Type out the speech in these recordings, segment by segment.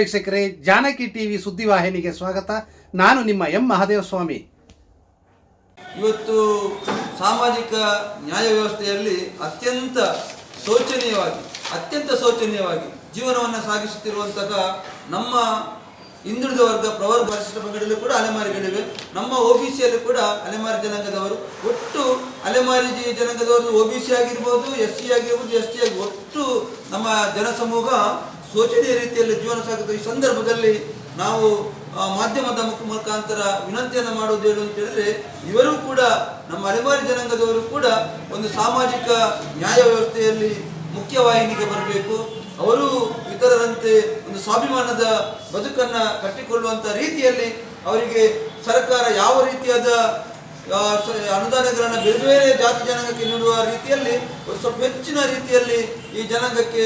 ವೀಕ್ಷಕರೇ, ಜಾನಕಿ ಟಿವಿ ಸುದ್ದಿವಾಹಿನಿಗೆ ಸ್ವಾಗತ. ನಾನು ನಿಮ್ಮ ಎಂ ಮಹಾದೇವ ಸ್ವಾಮಿ ಇವತ್ತು ಸಾಮಾಜಿಕ ನ್ಯಾಯ ವ್ಯವಸ್ಥೆಯಲ್ಲಿ ಅತ್ಯಂತ ಶೋಚನೀಯವಾಗಿ ಅತ್ಯಂತ ಶೋಚನೀಯವಾಗಿ ಜೀವನವನ್ನು ಸಾಗಿಸುತ್ತಿರುವಂತಹ ನಮ್ಮ ಹಿಂದುಳಿದ ವರ್ಗ, ಪ್ರವರ್ಗ ಪರಿಶಿಷ್ಟ ಕೂಡ ಅಲೆಮಾರಿಗಳಿವೆ. ನಮ್ಮ ಒ ಬಿ ಸಿಯಲ್ಲಿ ಕೂಡ ಅಲೆಮಾರಿ ಜನಾಂಗದವರು. ಒಟ್ಟು ಅಲೆಮಾರಿ ಜನಾಂಗದವರು ಒ ಬಿ ಸಿ ಆಗಿರ್ಬೋದು, ಎಸ್ ಸಿ ಆಗಿರ್ಬೋದು, ಎಸ್ ಟಿ ಆಗಿ ಒಟ್ಟು ನಮ್ಮ ಜನಸಮೂಹ ಶೋಚನೀಯ ರೀತಿಯಲ್ಲಿ ಜೀವನ ಸಾಗುತ್ತೆ ಈ ಸಂದರ್ಭದಲ್ಲಿ ನಾವು ಮಾಧ್ಯಮದ ಮುಖ ಮುಖಾಂತರ ವಿನಂತಿಯನ್ನು ಮಾಡುವುದು ಏನು ಅಂತ ಹೇಳಿದ್ರೆ, ಇವರು ಕೂಡ, ನಮ್ಮ ಅಲೆಮಾರಿ ಜನಾಂಗದವರು ಕೂಡ ಒಂದು ಸಾಮಾಜಿಕ ನ್ಯಾಯ ವ್ಯವಸ್ಥೆಯಲ್ಲಿ ಮುಖ್ಯವಾಹಿನಿಗೆ ಬರಬೇಕು. ಅವರು ಇತರರಂತೆ ಒಂದು ಸ್ವಾಭಿಮಾನದ ಬದುಕನ್ನು ಕಟ್ಟಿಕೊಳ್ಳುವಂಥ ರೀತಿಯಲ್ಲಿ ಅವರಿಗೆ ಸರ್ಕಾರ ಯಾವ ರೀತಿಯಾದ ಅನುದಾನಗಳನ್ನು ಬೇರೆ ಬೇರೆ ಜಾತಿ ಜನಾಂಗಕ್ಕೆ ನೀಡುವ ರೀತಿಯಲ್ಲಿ, ಒಂದು ಸ್ವಲ್ಪ ಹೆಚ್ಚಿನ ರೀತಿಯಲ್ಲಿ ಈ ಜನಾಂಗಕ್ಕೆ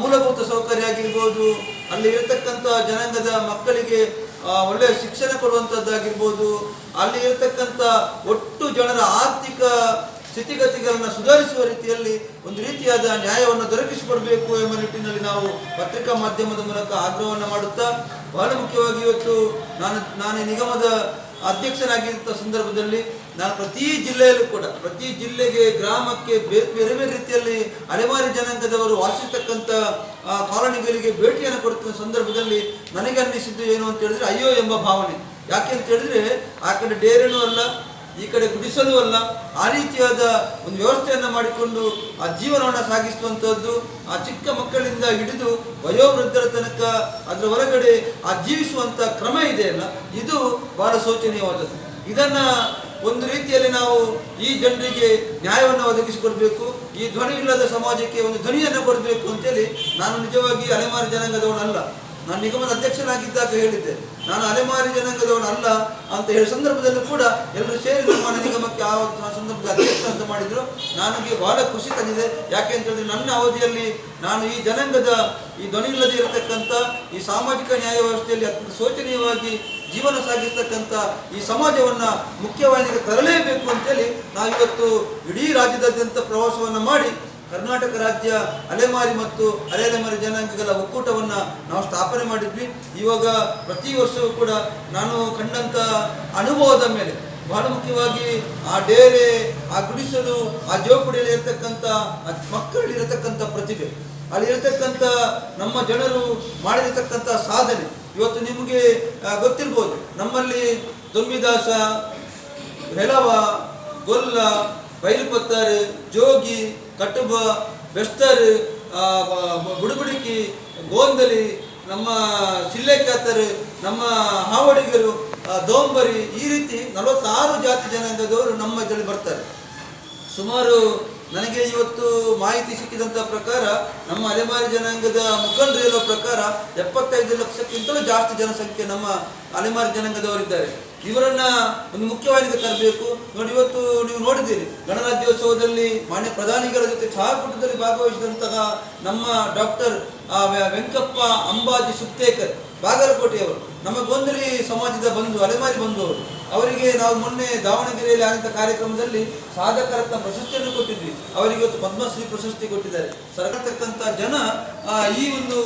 ಮೂಲಭೂತ ಸೌಕರ್ಯ ಆಗಿರ್ಬೋದು, ಅಲ್ಲಿ ಇರತಕ್ಕಂಥ ಜನಾಂಗದ ಮಕ್ಕಳಿಗೆ ಒಳ್ಳೆಯ ಶಿಕ್ಷಣ ಕೊಡುವಂಥದ್ದಾಗಿರ್ಬೋದು ಅಲ್ಲಿ ಇರತಕ್ಕಂಥ ಒಟ್ಟು ಜನರ ಆರ್ಥಿಕ ಸ್ಥಿತಿಗತಿಗಳನ್ನು ಸುಧಾರಿಸುವ ರೀತಿಯಲ್ಲಿ ಒಂದು ರೀತಿಯಾದ ನ್ಯಾಯವನ್ನು ದೊರಕಿಸಿಕೊಡಬೇಕು ಎಂಬ ನಿಟ್ಟಿನಲ್ಲಿ ನಾವು ಪತ್ರಿಕಾ ಮಾಧ್ಯಮದ ಮೂಲಕ ಆಗ್ರಹವನ್ನು ಮಾಡುತ್ತಾ, ಬಹಳ ಮುಖ್ಯವಾಗಿ ಇವತ್ತು ನಾನು, ನಾನೇ ನಿಗಮದ ಅಧ್ಯಕ್ಷನಾಗಿದ್ದ ಸಂದರ್ಭದಲ್ಲಿ ನಾನು ಪ್ರತಿ ಜಿಲ್ಲೆಯಲ್ಲೂ ಕೂಡ, ಪ್ರತಿ ಜಿಲ್ಲೆಗೆ, ಗ್ರಾಮಕ್ಕೆ ಬೇರೆ ಬೇರೆ ಬೇರೆ ರೀತಿಯಲ್ಲಿ ಅಲೆಮಾರಿ ಜನಾಂಗದವರು ವಾಸಿಸತಕ್ಕಂಥ ಕಾಲೋನಿಗಳಿಗೆ ಭೇಟಿಯನ್ನು ಕೊಡುತ್ತಿದ್ದ ಸಂದರ್ಭದಲ್ಲಿ ನನಗೆ ಅನ್ನಿಸಿದ್ದು ಏನು ಅಂತ ಹೇಳಿದ್ರೆ, ಅಯ್ಯೋ ಎಂಬ ಭಾವನೆ. ಯಾಕೆ ಅಂತ ಹೇಳಿದ್ರೆ, ಆ ಕಡೆ ಡೇರೇನೂ ಅಲ್ಲ ಈ ಕಡೆ ಗುಡಿಸಲು ಅಲ್ಲ, ಆ ರೀತಿಯಾದ ಒಂದು ವ್ಯವಸ್ಥೆಯನ್ನು ಮಾಡಿಕೊಂಡು ಆ ಜೀವನವನ್ನು ಸಾಗಿಸುವಂಥದ್ದು ಆ ಚಿಕ್ಕ ಮಕ್ಕಳಿಂದ ಹಿಡಿದು ವಯೋವೃದ್ಧರ ತನಕ ಅದರ ಹೊರಗಡೆ ಆ ಜೀವಿಸುವಂಥ ಕ್ರಮ ಇದೆಯಲ್ಲ ಇದು ಬಹಳ ಶೋಚನೀಯವಾದದ್ದು. ಇದನ್ನು ಒಂದು ರೀತಿಯಲ್ಲಿ ನಾವು ಈ ಜನರಿಗೆ ನ್ಯಾಯವನ್ನು ಒದಗಿಸಿಕೊಡಬೇಕು, ಈ ಧ್ವನಿ ಇಲ್ಲದ ಸಮಾಜಕ್ಕೆ ಒಂದು ಧ್ವನಿಯನ್ನು ಕೊಡಬೇಕು ಅಂತೇಳಿ ನಾನು ನಿಜವಾಗಿ ಅಲೆಮಾರಿ ಜನಾಂಗದವನಲ್ಲ. ನಾನು ನಿಗಮದ ಅಧ್ಯಕ್ಷನಾಗಿದ್ದಾಗ ಹೇಳಿದ್ದೆ. ನಾನು ಅಲೆಮಾರಿ ಜನಾಂಗದವನು ಅಲ್ಲ ಅಂತ ಹೇಳಿ ಸಂದರ್ಭದಲ್ಲೂ ಕೂಡ ಎಲ್ಲರೂ ಸೇರಿ ನಮ್ಮ ನಿಗಮಕ್ಕೆ ಆ ಸಂದರ್ಭದ ಅಧ್ಯಕ್ಷ ಅಂತ ಮಾಡಿದ್ರು. ನನಗೆ ಬಹಳ ಖುಷಿ ತಂದಿದೆ. ಯಾಕೆ ಅಂತ ಹೇಳಿದ್ರೆ ನನ್ನ ಅವಧಿಯಲ್ಲಿ ನಾನು ಈ ಜನಾಂಗದ ಈ ಧ್ವನಿ ಇಲ್ಲದೆ ಇರತಕ್ಕಂಥ ಈ ಸಾಮಾಜಿಕ ನ್ಯಾಯ ವ್ಯವಸ್ಥೆಯಲ್ಲಿ ಅತ್ಯಂತ ಶೋಚನೀಯವಾಗಿ ಜೀವನ ಸಾಗಿಸ್ತಕ್ಕಂಥ ಈ ಸಮಾಜವನ್ನ ಮುಖ್ಯವಾಹಿನಿಗೆ ತರಲೇಬೇಕು ಅಂತೇಳಿ ನಾವಿವತ್ತು ಇಡೀ ರಾಜ್ಯದಾದ್ಯಂತ ಪ್ರವಾಸವನ್ನು ಮಾಡಿ ಕರ್ನಾಟಕ ರಾಜ್ಯ ಅಲೆಮಾರಿ ಮತ್ತು ಅಲೆಮಾರಿ ಜನಾಂಗಗಳ ಒಕ್ಕೂಟವನ್ನು ನಾವು ಸ್ಥಾಪನೆ ಮಾಡಿದ್ವಿ. ಇವಾಗ ಪ್ರತಿ ವರ್ಷವೂ ಕೂಡ ನಾನು ಕಂಡಂತ ಅನುಭವದ ಮೇಲೆ ಬಹಳ ಮುಖ್ಯವಾಗಿ ಆ ಡೇರೆ, ಆ ಗುಡಿಸಲು, ಆ ಜೋಪುಡಿಯಲ್ಲಿ ಇರತಕ್ಕಂಥ ಮಕ್ಕಳಲ್ಲಿ ಇರತಕ್ಕಂಥ ಪ್ರತಿಭೆ. ಅಲ್ಲಿ ಇರತಕ್ಕಂಥ ನಮ್ಮ ಜನರು ಮಾಡಿರತಕ್ಕಂಥ ಸಾಧನೆ. ಇವತ್ತು ನಿಮಗೆ ಗೊತ್ತಿರ್ಬೋದು, ನಮ್ಮಲ್ಲಿ ದೊಂಬಿದಾಸ ಹೆಲವ ಗೊಲ್ಲ ಬೈಲ್ಪತ್ತಾರೆ ಜೋಗಿ ಕಟುಬ, ಬೆಸ್ತರ್ ಬುಡುಬುಡಿಕಿ, ಗೋಂದಲಿ, ನಮ್ಮ ಸಿಲ್ಲೆಕ್ಯಾತರ್ ನಮ್ಮ ಹಾವಡಿಗರು ದೋಂಬರಿ, ಈ ರೀತಿ ನಲವತ್ತಾರು ಜಾತಿ ಜನಾಂಗದವರು ನಮ್ಮ ಇದರಲ್ಲಿ ಬರ್ತಾರೆ. ಸುಮಾರು ನನಗೆ ಇವತ್ತು ಮಾಹಿತಿ ಸಿಕ್ಕಿದಂಥ ಪ್ರಕಾರ ನಮ್ಮ ಅಲೆಮಾರಿ ಜನಾಂಗದ ಮುಖಂಡರು ಇರೋ ಪ್ರಕಾರ ಎಪ್ಪತ್ತೈದು ಲಕ್ಷಕ್ಕಿಂತಲೂ ಜಾಸ್ತಿ ಜನಸಂಖ್ಯೆ ನಮ್ಮ ಅಲೆಮಾರಿ ಜನಾಂಗದವರಿದ್ದಾರೆ. ಇವರನ್ನ ಒಂದು ಮುಖ್ಯವಾಹಿನಿಗೆ ತರಬೇಕು. ನೋಡಿ, ಇವತ್ತು ನೀವು ನೋಡಿದ್ದೀರಿ, ಗಣರಾಜ್ಯೋತ್ಸವದಲ್ಲಿ ಮಾನ್ಯ ಪ್ರಧಾನಿಗಳ ಜೊತೆ ಛಾಯಾಪುಟದಲ್ಲಿ ಭಾಗವಹಿಸಿದಂತಹ ನಮ್ಮ ಡಾಕ್ಟರ್ ವೆಂಕಪ್ಪ ಅಂಬಾಜಿ ಸುತ್ತೇಕರ್, ಬಾಗಲಕೋಟೆಯವರು, ನಮ್ಮ ಗೊಂದಲಿ ಸಮಾಜದ ಬಂಧು, ಅಲೆಮಾರಿ ಬಂಧುವರು, ಅವರಿಗೆ ನಾವು ಮೊನ್ನೆ ದಾವಣಗೆರೆಯಲ್ಲಿ ಆಗಿದ್ದ ಕಾರ್ಯಕ್ರಮದಲ್ಲಿ ಸಾಧಕರತ್ನ ಪ್ರಶಸ್ತಿಯನ್ನು ಕೊಟ್ಟಿದ್ವಿ. ಅವರಿಗೆ ಇವತ್ತು ಪದ್ಮಶ್ರೀ ಪ್ರಶಸ್ತಿ ಕೊಟ್ಟಿದ್ದಾರೆ. ಸರಕತಕ್ಕಂಥ ಜನ ಈ ಒಂದು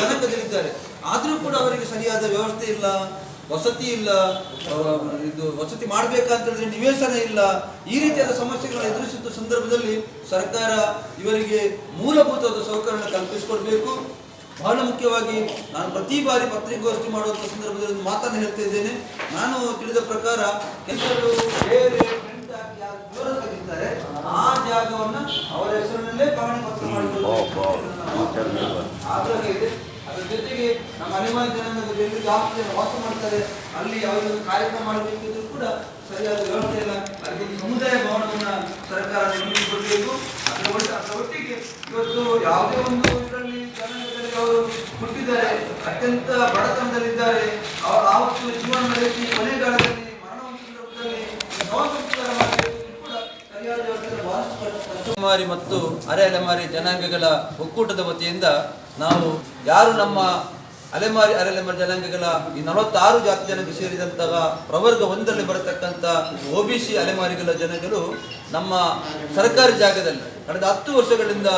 ಜನಕದಲ್ಲಿದ್ದಾರೆ ಆದರೂ ಕೂಡ ಅವರಿಗೆ ಸರಿಯಾದ ವ್ಯವಸ್ಥೆ ಇಲ್ಲ. ವಸತಿ ಇಲ್ಲ ಇದು ವಸತಿ ಮಾಡಬೇಕಂತ ಹೇಳಿದ್ರೆ ನಿವೇಶನ ಇಲ್ಲ. ಈ ರೀತಿಯಾದ ಸಮಸ್ಯೆಗಳನ್ನು ಎದುರಿಸಿದ ಸಂದರ್ಭದಲ್ಲಿ ಸರ್ಕಾರ ಇವರಿಗೆ ಮೂಲಭೂತವಾದ ಸೌಕರ್ಯ ಕಲ್ಪಿಸಿಕೊಡ್ಬೇಕು. ಬಹಳ ಮುಖ್ಯವಾಗಿ ನಾನು ಪ್ರತಿ ಬಾರಿ ಪತ್ರಿಕಾಗೋಷ್ಠಿ ಮಾಡುವಂಥ ಸಂದರ್ಭದಲ್ಲಿ ಒಂದು ಮಾತನ್ನು ಹೇಳ್ತಾ ಇದ್ದೇನೆ. ನಾನು ತಿಳಿದ ಪ್ರಕಾರ ಕೆಲವರು ಬೇರೆ ದೂರ ತೆಗಿತಾರೆ, ಆ ಜಾಗವನ್ನು ಅವರ ಹೆಸರಿನಲ್ಲೇ ಪ್ರಮಾಣ ಪತ್ರ ಮಾಡಿಕೊಳ್ಳಬೇಕು. ಅದರ ಜೊತೆಗೆ ನಮ್ಮ ಅನಿವಾರ್ಯ ಜನಾಂಗದಲ್ಲಿ ಎಲ್ಲಿ ಜಾಸ್ತಿ ಜನ ವಾಸ ಮಾಡ್ತಾರೆ. ಅಲ್ಲಿ ಅವರಿಗೆ ಕಾರ್ಯಕ್ರಮ ಮಾಡಬೇಕಿದ್ರು ಕೂಡ ಸರಿಯಾದ ವ್ಯವಸ್ಥೆ ಇಲ್ಲ. ಅದಕ್ಕೆ ಸಮುದಾಯ ಭವನವನ್ನ ಸರ್ಕಾರ ನಿರ್ಮಿಸಿಕೊಡಬೇಕು. ಅದರ ಒಟ್ಟು ಅದರ ಒಟ್ಟಿಗೆ ಇವತ್ತು ಯಾವುದೇ ಒಂದು ಇದರಲ್ಲಿ ಜನಾಂಗದಲ್ಲಿ ಅವರು ಹುಟ್ಟಿದ್ದಾರೆ, ಅತ್ಯಂತ ಬಡತನದಲ್ಲಿದ್ದಾರೆ. ಅವರು ಆವತ್ತು ಜೀವನ ನಡೆಸಿ ಕೊನೆಗಾಲದಲ್ಲಿ ಮರಣ ಹೊಂದಿದ ಸಂದರ್ಭದಲ್ಲಿ ಶವ ಸಂಸ್ಕಾರ ಮಾಡಬೇಕು ಕೂಡ ಸರಿಯಾದ ವ್ಯವಸ್ಥೆ ಬಹಳಷ್ಟು ಕಷ್ಟ- ಅಲೆಮಾರಿ ಮತ್ತು ಅರೆ ಅಲೆಮಾರಿ ಜನಾಂಗಗಳ ಒಕ್ಕೂಟದ ವತಿಯಿಂದ ನಾವು ಯಾರು ನಮ್ಮ ಅಲೆಮಾರಿ ಅರೆ ಅಲೆಮಾರಿ ಜನಾಂಗಗಳ ಈ ನಲವತ್ತಾರು ಜಾತಿ ಜನಕ್ಕೆ ಸೇರಿದಂತಹ ಪ್ರವರ್ಗ ಒಂದರಲ್ಲಿ ಬರತಕ್ಕಂಥ ಒ ಬಿ ಸಿ ಅಲೆಮಾರಿಗಳ ಜನಗಳು ನಮ್ಮ ಸರ್ಕಾರಿ ಜಾಗದಲ್ಲಿ ಕಳೆದ ಹತ್ತು ವರ್ಷಗಳಿಂದ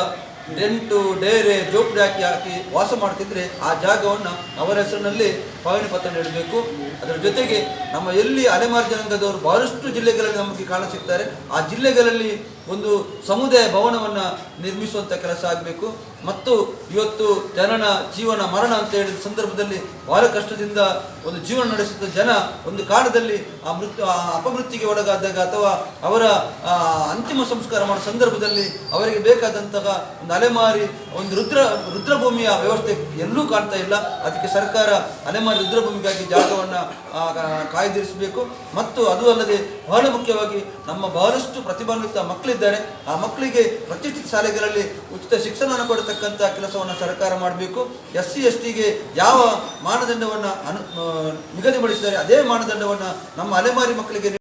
ಡೆಂಟು, ಡೇರೆ ಜೋಪಡಿ ಹಾಕಿ ಹಾಕಿ ವಾಸ ಮಾಡ್ತಿದ್ರೆ ಆ ಜಾಗವನ್ನು ಅವರ ಹೆಸರಿನಲ್ಲಿ ಪಾವಣಿ ಪತ್ರ ನೀಡಬೇಕು. ಅದರ ಜೊತೆಗೆ ನಮ್ಮ ಎಲ್ಲಿ ಅಲೆಮಾರು ಜನಾಂಗದವರು ಬಹಳಷ್ಟು ಜಿಲ್ಲೆಗಳಲ್ಲಿ ನಮಗೆ ಕಾಣ ಸಿಗ್ತಾರೆ. ಆ ಜಿಲ್ಲೆಗಳಲ್ಲಿ ಒಂದು ಸಮುದಾಯ ಭವನವನ್ನು ನಿರ್ಮಿಸುವಂಥ ಕೆಲಸ ಆಗಬೇಕು. ಮತ್ತು ಇವತ್ತು ಜನನ, ಜೀವನ, ಮರಣ ಅಂತ ಹೇಳಿದ ಸಂದರ್ಭದಲ್ಲಿ ಬಹಳ ಕಷ್ಟದಿಂದ ಒಂದು ಜೀವನ ನಡೆಸಿದ ಜನ ಒಂದು ಕಾಲದಲ್ಲಿ ಆ ಮೃತ್ಯು ಆ ಅಪಮೃತ್ಯುಗೆ ಒಳಗಾದಾಗ ಅಥವಾ ಅವರ ಅಂತಿಮ ಸಂಸ್ಕಾರ ಮಾಡೋ ಸಂದರ್ಭದಲ್ಲಿ ಅವರಿಗೆ ಬೇಕಾದಂತಹ ಒಂದು ಅಲೆಮಾರಿ, ಒಂದು ರುದ್ರ, ರುದ್ರಭೂಮಿಯ ವ್ಯವಸ್ಥೆ ಎಲ್ಲೂ ಕಾಣ್ತಾ ಇಲ್ಲ. ಅದಕ್ಕೆ ಸರ್ಕಾರ ಅಲೆಮಾರಿ, ರುದ್ರಭೂಮಿಗಾಗಿ ಜಾಗವನ್ನು ಕಾಯ್ದಿರಿಸಬೇಕು. ಮತ್ತು ಅದು ಅಲ್ಲದೆ ಬಹಳ ಮುಖ್ಯವಾಗಿ ನಮ್ಮ ಬಹಳಷ್ಟು ಪ್ರತಿಭಾನ್ವಿತ ಮಕ್ಕಳಿದ್ದಾರೆ. ಆ ಮಕ್ಕಳಿಗೆ ಪ್ರತಿಷ್ಠಿತ ಶಾಲೆಗಳಲ್ಲಿ ಉಚಿತ ಶಿಕ್ಷಣವನ್ನು ಕೊಡತಕ್ಕಂಥ ಕೆಲಸವನ್ನು ಸರ್ಕಾರ ಮಾಡಬೇಕು. ಎಸ್ ಸಿ ಎಸ್ ಟಿಗೆ ಯಾವ ಮಾನದಂಡವನ್ನು ಅನು ಆ, ನಿಗದಿಪಡಿಸಿದ್ದಾರೆ ಅದೇ ಮಾನದಂಡವನ್ನು ನಮ್ಮ ಅಲೆಮಾರಿ ಮಕ್ಕಳಿಗೆ